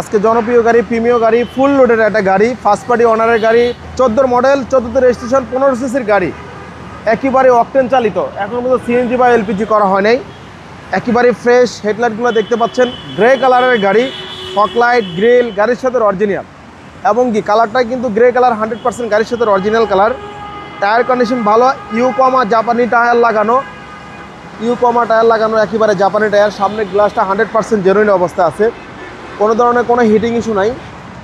আজকে জনপ্রিয় গাড়ি, প্রিমিয় গাড়ি ফুল লোডের একটা গাড়ি ফার্স্ট পার্টি অনারের গাড়ি, চোদ্দোর মডেল চোদ্দোতে রেজিস্ট্রেশন পনেরো সিসির গাড়ি। একেবারে অকটেন চালিত। এখন পর্যন্ত সিএনজি বা এলপিজি করা হয় নাই। একেবারে ফ্রেশ হেডলাইটগুলো দেখতে পাচ্ছেন। গ্রে কালারের গাড়ি ফকলাইট গ্রিল গাড়ির সাথে অরিজিনাল এবং কি কালারটা কিন্তু গ্রে কালার হান্ড্রেড পার্সেন্ট গাড়ির সাথে অরিজিনাল কালার টায়ার কন্ডিশন ভালো ইউকমা জাপানি টায়ার লাগানো। ইউকমা টায়ার লাগানো, একেবারে জাপানি টায়ার সামনের গ্লাসটা হান্ড্রেড পার্সেন্ট জেনুইন অবস্থা আছে। কোনো ধরনের কোনো হিটিং ইস্যু নাই।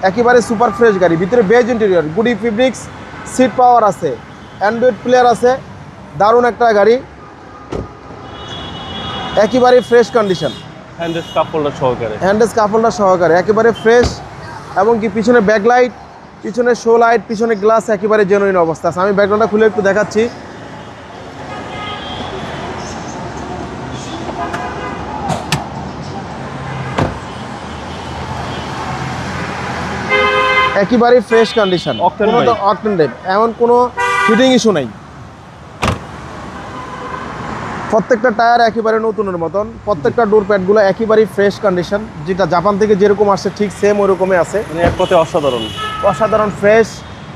একেবারে সুপার ফ্রেশ গাড়ি ভিতরে বেজ ইন্টেরিয়র গুডি ফিব্রিক্স সিট পাওয়ার আছে অ্যান্ড্রয়েড প্লেয়ার আছে দারুণ একটা গাড়ি। একেবারে ফ্রেশ কন্ডিশন সহকারে। হ্যান্ডেস কাপড়টা সহকারে একেবারে ফ্রেশ এবং কি পিছনে ব্যাকলাইট পিছনে শো লাইট পিছনে গ্লাস একেবারে জেনুইন অবস্থা আছে। আমি ব্যাকগ্রাউন্ডটা খুলে একটু দেখাচ্ছি। একেবারে ফ্রেশ কন্ডিশন. অকটেন টাইপ এমন কোনো ফিটিং ইস্যু নাই। প্রত্যেকটা টায়ার একেবারে নতুনের মতন। প্রত্যেকটা ডোর প্যাডগুলো একেবারেই ফ্রেশ কন্ডিশন যেটা জাপান থেকে যেরকম আসছে ঠিক সেম ওরকমই আছে। মানে এক কথায় অসাধারণ। অসাধারণ ফ্রেশ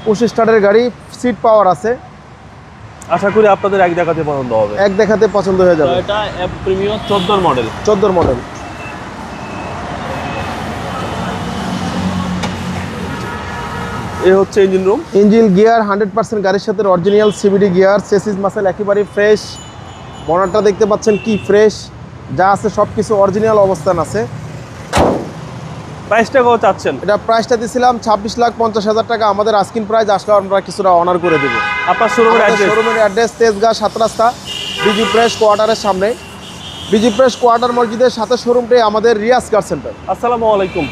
পঁচিশ স্টারের গাড়ি সিট পাওয়ার আছে। আশা করি আপনাদের এক দেখাতে পছন্দ হবে। এক দেখাতে পছন্দ হয়ে যাবে। এটা অ্যাপ প্রিমিয়াম চোদ্দোর মডেল চোদ্দোর মডেল এ হচ্ছে engine room engine gear hundred percent গাড়ির সাথে original C B D gear chassis muscle একেবারেই ফ্রেশ বনারটা দেখতে পাচ্ছেন কি ফ্রেশ যা আছে সব কিছু অরিজিনাল অবস্থান আছে। প্রাইসটা কত চাচ্ছেন? এটা প্রাইসটা দিয়েছিলাম ছাব্বিশ লাখ পঞ্চাশ হাজার টাকা। আমাদের আস্কিন প্রাইস আসলে আমরা কিছুটা অনার করে দেবো। আপনার শোরুমের শোরুমের অ্যাড্রেস তেজগাঁ সাত রাস্তা বিজি প্রেস কোয়ার্টারের সামনে। বিজি প্রেস কোয়ার্টার মসজিদের সাথে শোরুমটাই আমাদের রিয়াজ কার সেন্টার আসসালামু আলাইকুম।